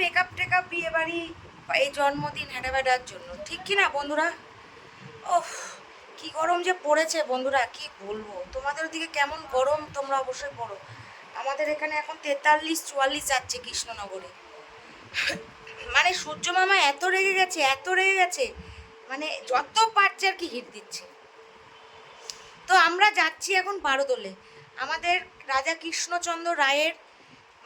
Makeup take up বিয়ে বাড়ি এই জন্মদিন বেড়ার জন্য। ঠিক কি না, বন্ধুরা? ওফ, কি গরম যে পড়েছে, বন্ধুরা, কি বলব? তোমাদের দিকে কেমন গরম, তোমরা অবশ্যই পড়ো আমাদের এখানে এখন তেতাল্লিশ, চুয়াল্লিশ যাচ্ছে কৃষ্ণনগরে। মানে সূর্য মামা এত রেগে গেছে, এত রেগে গেছে। মানে যত পারছে আর কি হিট দিচ্ছে। তো আমরা যাচ্ছি এখন বারোদোলে আমাদের রাজা কৃষ্ণচন্দ্র রায়ের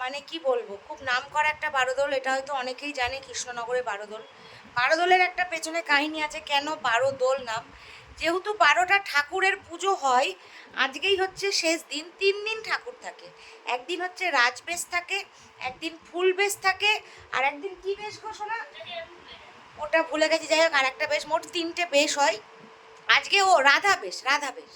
মানে কি বলব, খুব নাম করা একটা বারোদোল, এটা হয়তো অনেকেই জানে কৃষ্ণনগরে বারোদোল। বারোদোলের একটা পেছনে কাহিনী আছে, কেন বারোদোল নাম? যেহেতু বারোটা ঠাকুরের পুজো হয়, আজকেই হচ্ছে শেষ দিন, তিন দিন ঠাকুর থাকে। একদিন হচ্ছে রাজবেশ থাকে, একদিন ফুল বেশ থাকে, আর একদিন কি বেশ ঘোষণা ওটা ভুলে গেছি, যাই হোক আর একটা বেশ, মোট তিনটে বেশ হয়। আজকে ও রাধা বেশ রাধা বেশ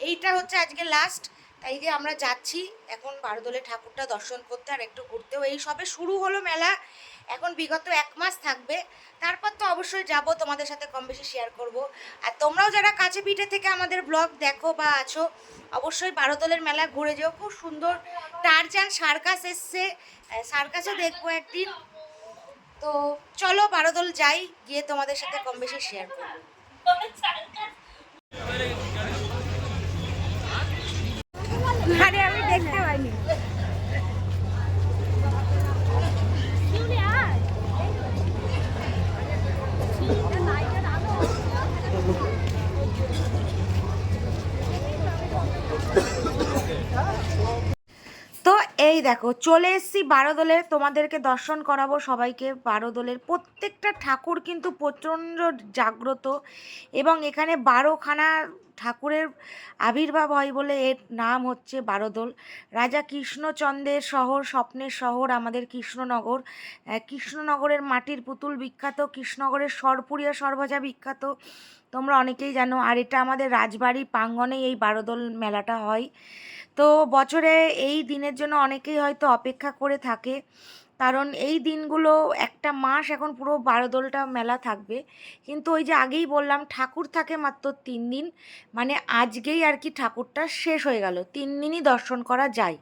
এইটা হচ্ছে আজকে লাস্ট তাই যে আমরা যাচ্ছি, এখন বারোদলে ঠাকুরটা দর্শন করতে আর একটু ঘুরতেও। এই সবে শুরু হলো মেলা, এখন বিগত এক মাস থাকবে। তারপর তো অবশ্যই যাব, তোমাদের সাথে কম বেশি শেয়ার করব। আর তোমরাও যারা কাছে পিঠে থেকে আমাদের ব্লগ দেখো বা আছো, অবশ্যই বারোদলের মেলা ঘুরে যেও। খুব সুন্দর টারজান সার্কাস এসছে। সার্কাসও দেখব একদিন। তো চলো বারোদল যাই, গিয়ে তোমাদের সাথে কম বেশি শেয়ার করব। দেখো, চলে এসেছি বারোদলের তোমাদেরকে দর্শন করাবো সবাইকে। বারোদলের প্রত্যেকটা ঠাকুর কিন্তু প্রচণ্ড জাগ্রত এবং এখানে বারোখানা ঠাকুরের আবির্ভাব হয় বলে এর নাম হচ্ছে বারোদল। রাজা কৃষ্ণচন্দ্রের শহর, স্বপ্নের শহর, আমাদের কৃষ্ণনগর। কৃষ্ণনগরের মাটির পুতুল বিখ্যাত, কৃষ্ণনগরের সরপুরিয়া সরভাজা বিখ্যাত। তোমরা অনেকেই জানো। আর এটা আমাদের রাজবাড়ি প্রাঙ্গনে এই বারোদল মেলাটা হয়। তো বছরে এই দিনের জন্য অনেকেই হয়তো অপেক্ষা করে থাকে। কারণ এই দিনগুলো একটা মাস এখন পুরো বারোদোলটা মেলা থাকবে। কিন্তু ওই যে আগেই বললাম, ঠাকুর থাকে মাত্র তিন দিন। মানে আজকেই আর কি ঠাকুরটা শেষ হয়ে গেল, তিন দিনই দর্শন করা যায়।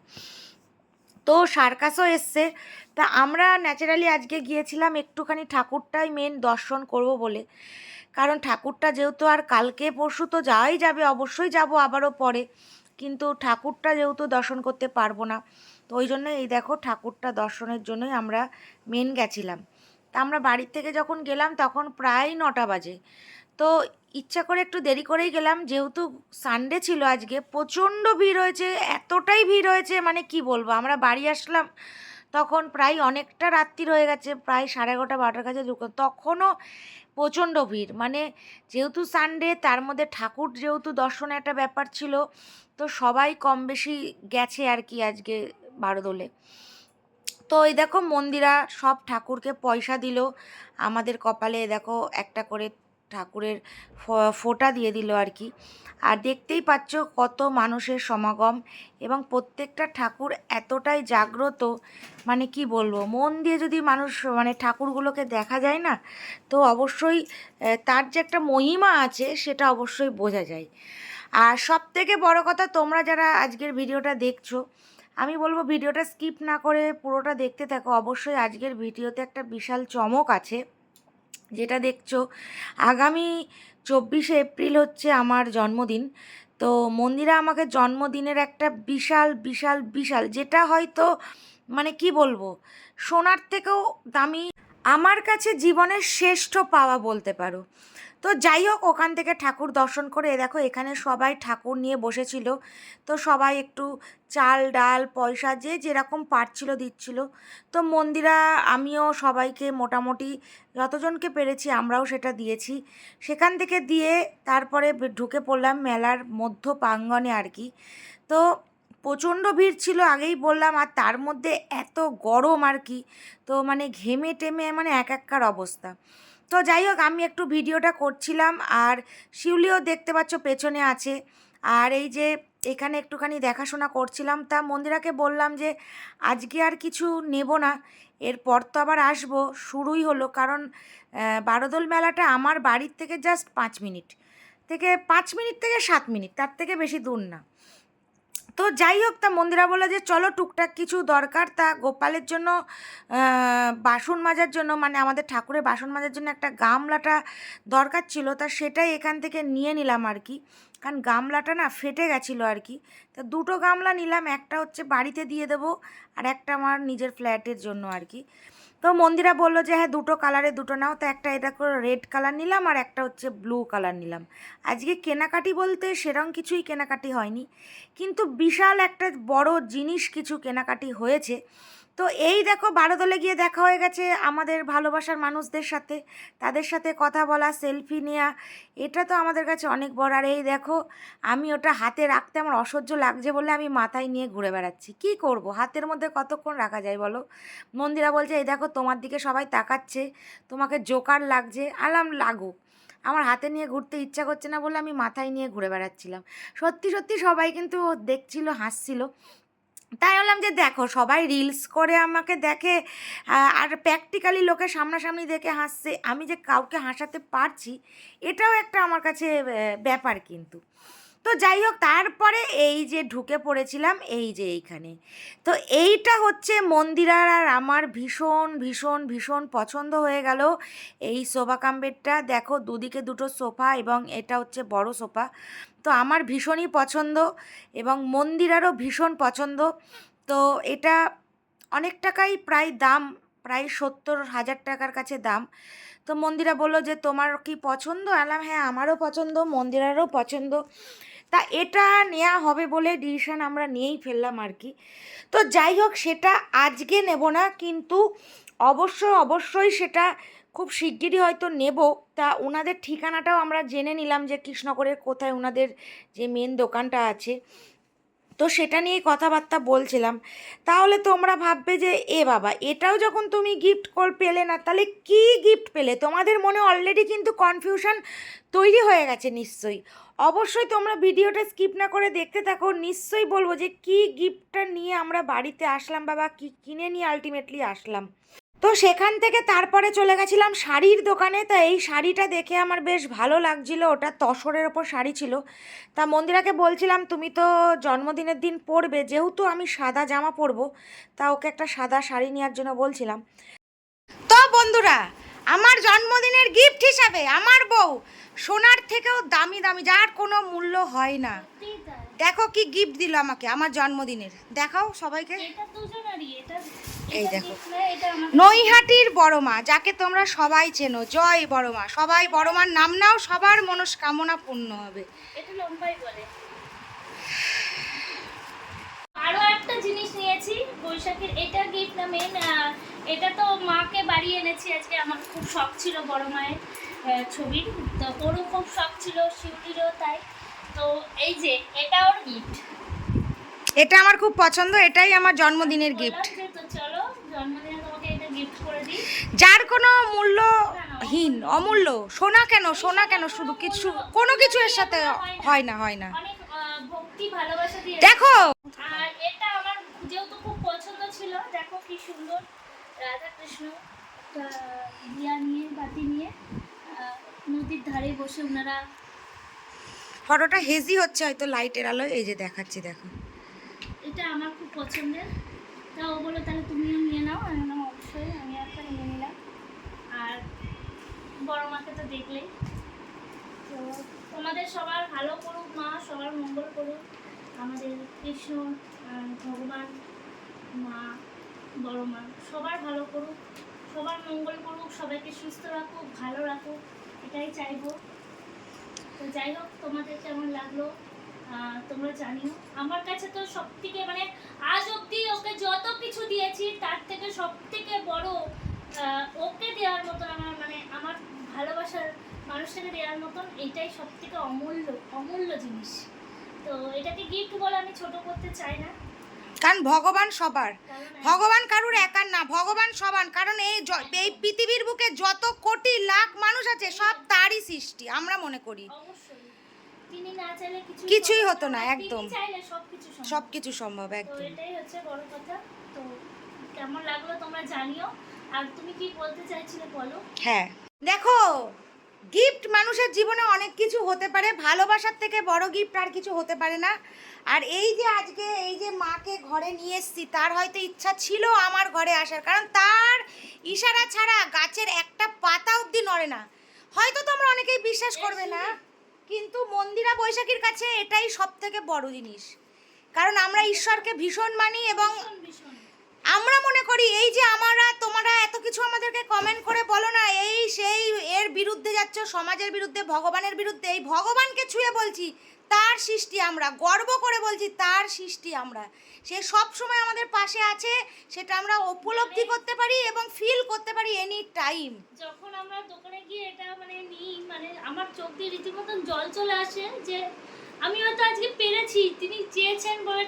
তো সার্কাসও এসছে। তা আমরা ন্যাচারালি আজকে গিয়েছিলাম একটুখানি ঠাকুরটাই মেন দর্শন করব বলে। কারণ ঠাকুরটা যেহেতু আর কালকে পরশু তো যাওয়াই যাবে, অবশ্যই যাব আবারও পরে। কিন্তু ঠাকুরটা যেহেতু দর্শন করতে পারব না, তো ওই জন্য এই দেখো ঠাকুরটা দর্শনের জন্যই আমরা মেন গেছিলাম। তা আমরা বাড়ির থেকে যখন গেলাম তখন প্রায় নটা বাজে। তো ইচ্ছা করে একটু দেরি করেই গেলাম, যেহেতু সানডে ছিল আজকে, প্রচণ্ড ভিড় হয়েছে, এতটাই ভিড় হয়েছে মানে কি বলব, আমরা বাড়ি আসলাম তখন প্রায় অনেকটা রাত্রি হয়ে গেছে, প্রায় সাড়ে এগারোটা বারোটার কাছে তখনও প্রচণ্ড ভিড়। মানে যেহেতু সানডে তার মধ্যে ঠাকুর যেহেতু দর্শনের একটা ব্যাপার ছিল, তো সবাই কম বেশি গেছে আর কি আজকে বারোদোলে। তো এই দেখো মন্দিরা সব ঠাকুরকে পয়সা দিল, আমাদের কপালে দেখো একটা করে ঠাকুরের ফোঁটা দিয়ে দিল আর কি। আর দেখতেই পাচ্ছ কত মানুষের সমাগম এবং প্রত্যেকটা ঠাকুর এতটাই জাগ্রত মানে কি বলব, মন দিয়ে যদি মানুষ মানে ঠাকুরগুলোকে দেখা যায় না, তো অবশ্যই তার যে একটা মহিমা আছে সেটা অবশ্যই বোঝা যায়। আর সব থেকে বড় কথা তোমরা যারা আজকের ভিডিওটা দেখছ, আমি বলব ভিডিওটা স্কিপ না করে পুরোটা দেখতে থাকো। অবশ্যই আজকের ভিডিওতে একটা বিশাল চমক আছে। যেটা দেখছ, আগামী চব্বিশে এপ্রিল হচ্ছে আমার জন্মদিন। তো মন্দিরা আমাকে জন্মদিনের একটা বিশাল বিশাল বিশাল যেটা হয়তো মানে কি বলব, সোনার থেকেও দামি। আমার কাছে জীবনের শ্রেষ্ঠ পাওয়া বলতে পারো। তো যাই হোক, ওখান থেকে ঠাকুর দর্শন করে দেখো এখানে সবাই ঠাকুর নিয়ে বসেছিল। তো সবাই একটু চাল, ডাল, পয়সা যে যেরকম পারছিল দিচ্ছিল। তো মন্দিরা, আমিও সবাইকে মোটামুটি যতজনকে পেরেছি আমরাও সেটা দিয়েছি। সেখান থেকে দিয়ে তারপরে ঢুকে পড়লাম মেলার মধ্য প্রাঙ্গণে আর কি। তো প্রচণ্ড ভিড় ছিল আগেই বললাম, আর তার মধ্যে এত গরম আর কি। তো মানে ঘেমে টেমে মানে এক এককার অবস্থা। তো যাই হোক, আমি একটু ভিডিওটা করছিলাম আর শিউলিও দেখতে পাচ্ছ পেছনে আছে। আর এই যে এখানে একটুখানি দেখাশোনা করছিলাম, তা মন্দিরাকে বললাম যে, আজকে আর কিছু নেব না, এরপর তো আবার আসব। শুরুই হলো, কারণ বারোদোল মেলাটা আমার বাড়ির থেকে জাস্ট পাঁচ মিনিট। থেকে পাঁচ মিনিট থেকে সাত মিনিট, তার থেকে বেশি দূর না। তো যাই হোক, তা মন্দিরা বলল যে, চলো টুকটাক কিছু দরকার। তা গোপালের জন্য বাসন মাজার জন্য মানে আমাদের ঠাকুরের বাসন মাজার জন্য একটা গামলাটা দরকার ছিল। তা সেটাই এখান থেকে নিয়ে নিলাম আর কি। কারণ গামলাটা না ফেটে গেছিল আর কি। তা দুটো গামলা নিলাম। একটা হচ্ছে বাড়িতে দিয়ে দেবো, আর একটা আমার নিজের ফ্ল্যাটের জন্য আর কি। তো মন্দিরা বলল যে হ্যাঁ দুটো কালারে দুটো নাও। তো একটা এটা করে রেড কালার নিলাম আর একটা হচ্ছে ব্লু কালার নিলাম। আজকে কেনাকাটি বলতে সেরম কিছুই কেনাকাটি হয়নি। কিন্তু বিশাল একটা বড় জিনিস কিছু কেনাকাটি হয়েছে। তো এই দেখো বারোদলে গিয়ে দেখা হয়ে গেছে আমাদের ভালোবাসার মানুষদের সাথে। তাদের সাথে কথা বলা সেলফি নেওয়া এটা তো আমাদের কাছে অনেক বড়। আর এই দেখো, আমি ওটা হাতে রাখতে আমার অসহ্য লাগছে বলে আমি মাথায় নিয়ে ঘুরে বেড়াচ্ছি। কি করব? হাতের মধ্যে কতক্ষণ রাখা যায় বলো? মন্দিরা বলছে, এই দেখো, তোমার দিকে সবাই তাকাচ্ছে, তোমাকে জোকার লাগছে আলাম লাগুক। আমার হাতে নিয়ে ঘুরতে ইচ্ছা করছে না বলে আমি মাথায় নিয়ে ঘুরে বেড়াচ্ছিলাম। সত্যি সত্যি সবাই কিন্তু দেখছিল, হাসছিল। তাই বললাম যে দেখো, সবাই রিলস করে আমাকে দেখে আর প্র্যাকটিক্যালি লোকে সামনাসামনি দেখে হাসছে। আমি যে কাউকে হাসাতে পারছি, এটাও একটা আমার কাছে ব্যাপার কিন্তু। তো যাই হোক, তারপরে এই যে ঢুকে পড়েছিলাম, এই যে এইখানে। তো এইটা হচ্ছে মন্দিরার, আর আমার ভীষণ ভীষণ ভীষণ পছন্দ হয়ে গেল এই সোফা কাম্বেরটা দেখো, দুদিকে দুটো সোফা এবং এটা হচ্ছে বড় সোফা। তো আমার ভীষণই পছন্দ এবং মন্দিরারও ভীষণ পছন্দ। তো এটা অনেক টাকাই প্রায় দাম, প্রায় সত্তর হাজার টাকার কাছে দাম। তো মন্দিরা বলল যে, তোমার কি পছন্দ? আলাম হ্যাঁ আমারও পছন্দ, মন্দিরারও পছন্দ। তা এটা নেওয়া হবে বলে ডিসিশন আমরা নিয়েই ফেললাম আর কি। তো যাই হোক, সেটা আজকে নেব না, কিন্তু অবশ্যই অবশ্যই সেটা খুব শিগগিরই হয়তো নেব। তা ওনাদের ঠিকানাটাও আমরা জেনে নিলাম যে কৃষ্ণগরের কোথায় ওনাদের যে মেন দোকানটা আছে। তো সেটা নিয়ে কথাবার্তা বলছিলাম। তাহলে তোমরা ভাববে যে, এ বাবা, এটাও যখন তুমি গিফট কর পেলে না, তাহলে কি গিফট পেলে? তোমাদের মনে অলরেডি কিন্তু কনফিউশন তৈরি হয়ে গেছে নিশ্চয়ই। অবশ্যই তোমরা ভিডিওটা স্কিপ না করে দেখতে থাকো। নিশ্চয়ই বলব যে, কি গিফটটা নিয়ে আমরা বাড়িতে আসলাম বাবা, কি কিনে নিয়ে আলটিমেটলি আসলাম। তো সেখান থেকে তারপরে চলে গেছিলাম শাড়ির দোকানে। তা এই শাড়িটা দেখে আমার বেশ ভালো লাগছিল। ওটা তসরের ওপর শাড়ি ছিল। তা মন্দিরাকে বলছিলাম, তুমি তো জন্মদিনের দিন পরবে। যেহেতু আমি সাদা জামা পরবো, তা ওকে একটা সাদা শাড়ি নেওয়ার জন্য বলছিলাম। তো বন্ধুরা, আমার জন্মদিনের গিফট হিসাবে আমার বউ সোনার থেকেও দামি দামি, যার কোনো মূল্য হয় না। দেখো কি গিফট দিল আমাকে আমার জন্মদিনের। দেখাও সবাইকে। এটা এটা এই দেখো। নৈহাটির বড় মা যাকে তোমরা সবাই চেনো। জয় বড় মা। সবাই বড় মার নাম নাও সবার মনস্কামনা পূর্ণ হবে। আরও একটা জিনিস নিয়েছি বৈশাখের। এটা গিফট না মেন এটা তো মাকে বাড়ি এনেছি আজকে। আমার খুব শখ ছিল বড় মায়ের ছবির। তো ওরও খুব শখ ছিল শিউলিরও তাই। তো এই যে এটা ওর গিফট এটা আমার খুব পছন্দ এটাই আমার জন্মদিনের গিফট যার কোনো মূল্যহীন অমূল্য সোনা কেন সোনা কেন শুধু কিছু কোনো কিছু এর সাথে হয় না হয় না। দেখো! আর এটা আমার যেহেতু খুব পছন্দ ছিল দেখো কি সুন্দর রাধা কৃষ্ণ দিয়া নিয়ে বাতি নিয়ে নদীর ধারে বসে ওনারা ফটোটা হেজি হচ্ছে হয়তো লাইটের আলোয় এই যে দেখাচ্ছি দেখো। এটা আমার খুব পছন্দের। তা ও বলল তাহলে তুমিও নিয়ে নাও। অবশ্যই আমি একটা নিয়ে নিলাম। আর বড় মাকে তো দেখলেই। তো তোমাদের সবার ভালো করুক মা, সবার মঙ্গল করুক। আমাদের কৃষ্ণ ভগবান, মা, বড় মা, সবার ভালো করুক, সবার মঙ্গল করুক, সবাইকে সুস্থ রাখুক, ভালো রাখুক, এটাই চাইব। তো যাই হোক, তোমাদের কেমন লাগল? তোমরা জানিও। আমার কাছে তো সব থেকে মানে আজ অবধি ওকে যত কিছু দিয়েছি তার থেকে সব থেকে বড় ওকে দেওয়ার মতন আমার মানে আমার ভালোবাসার মানুষটাকে দেওয়ার মতন এটাই সব থেকে অমূল্য অমূল্য জিনিস। তো এটাকে গিফট বলে আমি ছোট করতে চাই না। কারণ ভগবান সবার। ভগবান কারুর একার না ভগবান সবার। কারণ এই এই পৃথিবীর বুকে যত কোটি লাখ মানুষ আছে সব তারই সৃষ্টি আমরা মনে করি। তিনি না চাইলে কিছু কিছুই হতো না, একদম। চাইলে সবকিছু সম্ভব। সব কিছু সম্ভব তো একদম। এটাই হচ্ছে বড় কথা। তো কেমন লাগল তোমরা জানিও। আর তুমি কি বলতে চাইছিলে বলো? হ্যাঁ। দেখো গিফট মানুষের জীবনে অনেক কিছু হতে পারে ভালোবাসার থেকে বড় গিফট আর কিছু হতে পারে না। আর এই যে আজকে এই যে মাকে ঘরে নিয়ে এসেছি তার হয়তো ইচ্ছা ছিল আমার ঘরে আসার। কারণ তার ইশারা ছাড়া গাছের একটা পাতা অবধি নড়ে না। হয়তো তোমরা অনেকেই বিশ্বাস করবে না। কিন্তু মন্দিরা বৈশাখীর কাছে এটাই সব থেকে বড় জিনিস। কারণ আমরা ঈশ্বরকে ভীষণ মানি এবং আমরা মনে করি এই যে আমরা তোমরা আমাদেরকে কমেন্ট করে বলো না এই সেই এর বিরুদ্ধে যাচ্ছ সমাজের বিরুদ্ধে ভগবানের বিরুদ্ধে এই ভগবানকে ছুঁয়ে বলছি তার সৃষ্টি আমরা গর্ব করে বলছি তার সৃষ্টি আমরা। সে সব সময় আমাদের পাশে আছে সেটা আমরা উপলব্ধি করতে পারি এবং ফিল করতে পারি এনি টাইম যখন আমরা দোকানে গিয়ে এটা মানে নিই মানে আমার চোখ দিয়ে রীতিমতন জল চলে আসে যে আমি হয়তো আজকে পেরেছি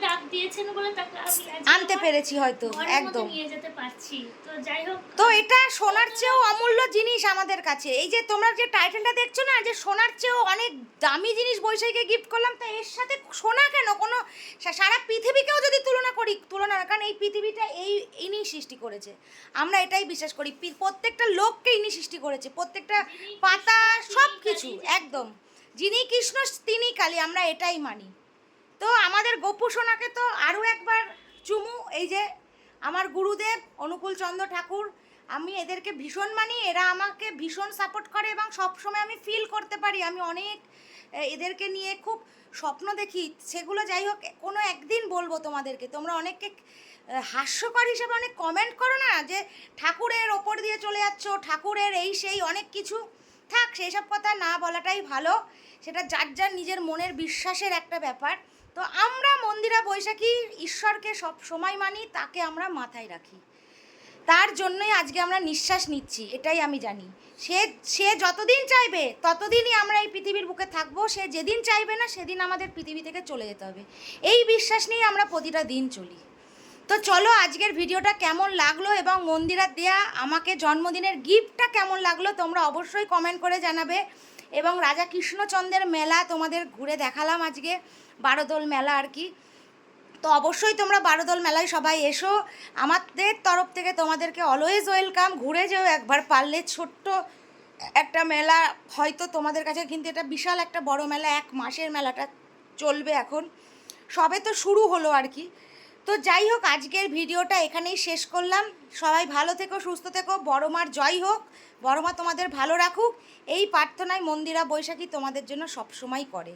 ডাক দিয়েছেন বলে তাকে আমি আনতে পেরেছি হয়তো একদম। নিয়ে যেতে পারছি। তো যাই হোক তো এটা সোনার চেয়েও অমূল্য জিনিস আমাদের কাছে। এই যে তোমরা যে টাইটেলটা দেখছ না যে সোনার চেয়েও অনেক দামি জিনিস বৈশাখীকে গিফট করলাম তা এর সাথে সোনা কেন? কোনো সারা পৃথিবীকেও যদি তুলনা করি তুলনা কারণ এই পৃথিবীটা এই ইনি সৃষ্টি করেছে। আমরা এটাই বিশ্বাস করি প্রত্যেকটা লোককে ইনি সৃষ্টি করেছে প্রত্যেকটা পাতা সব কিছু একদম। যিনি কৃষ্ণ তিনি কালী আমরা এটাই মানি। তো আমাদের গোপু সোনাকে তো আরও একবার চুমু, এই যে আমার গুরুদেব অনুকূল চন্দ্র ঠাকুর, আমি এদেরকে ভীষণ মানি, এরা আমাকে ভীষণ সাপোর্ট করে এবং সব সময় আমি ফিল করতে পারি। আমি অনেক এদেরকে নিয়ে খুব স্বপ্ন দেখি। সেগুলো যাই হোক, কোনো একদিন বলব তোমাদেরকে। তোমরা অনেককে হাস্যকর হিসেবে অনেক কমেন্ট করো না যে ঠাকুরের ওপর দিয়ে চলে যাচ্ছ, ঠাকুরের এই সেই অনেক কিছু। থাক সেই সব কথা না বলাটাই ভালো। সেটা যার যার নিজের মনের বিশ্বাসের একটা ব্যাপার। তো আমরা মন্দিরা বৈশাখী ঈশ্বরকে সব সময় মানি, তাকে আমরা মাথায় রাখি। তার জন্যই আজকে আমরা নিঃশ্বাস নিচ্ছি, এটাই আমি জানি। সে সে যতদিন চাইবে, ততদিনই আমরা এই পৃথিবীর বুকে থাকব, সে যেদিন চাইবে না, সেদিন আমাদের পৃথিবী থেকে চলে যেতে হবে। এই বিশ্বাস নিয়ে আমরা প্রতিটা দিন চলি। তো চলো আজকের ভিডিওটা কেমন লাগল এবং মন্দিরার দেয়া আমাকে জন্মদিনের গিফটটা কেমন লাগল তোমরা অবশ্যই কমেন্ট করে জানাবে। এবং রাজা কৃষ্ণচন্দ্রের মেলা তোমাদের ঘুরে দেখালাম আজকে। বারোদোল মেলা আর কি। তো অবশ্যই তোমরা বারোদল মেলায় সবাই এসো। আমাদের তরফ থেকে তোমাদেরকে অলওয়েজ ওয়েলকাম ঘুরে যেও একবার, পারলে ছোট্ট একটা মেলা হয়তো তোমাদের কাছে, কিন্তু এটা বিশাল একটা বড় মেলা, এক মাসের মেলাটা চলবে এখন। সবে তো শুরু হলো আর কি। তো যাই হোক, আজকের ভিডিওটা এখানেই শেষ করলাম। সবাই ভালো থেকো, সুস্থ থেকো। বড় মার জয় হোক। বড় মা তোমাদের ভালো রাখুক। এই প্রার্থনায় মন্দিরা বৈশাখী তোমাদের জন্য সবসময় করে।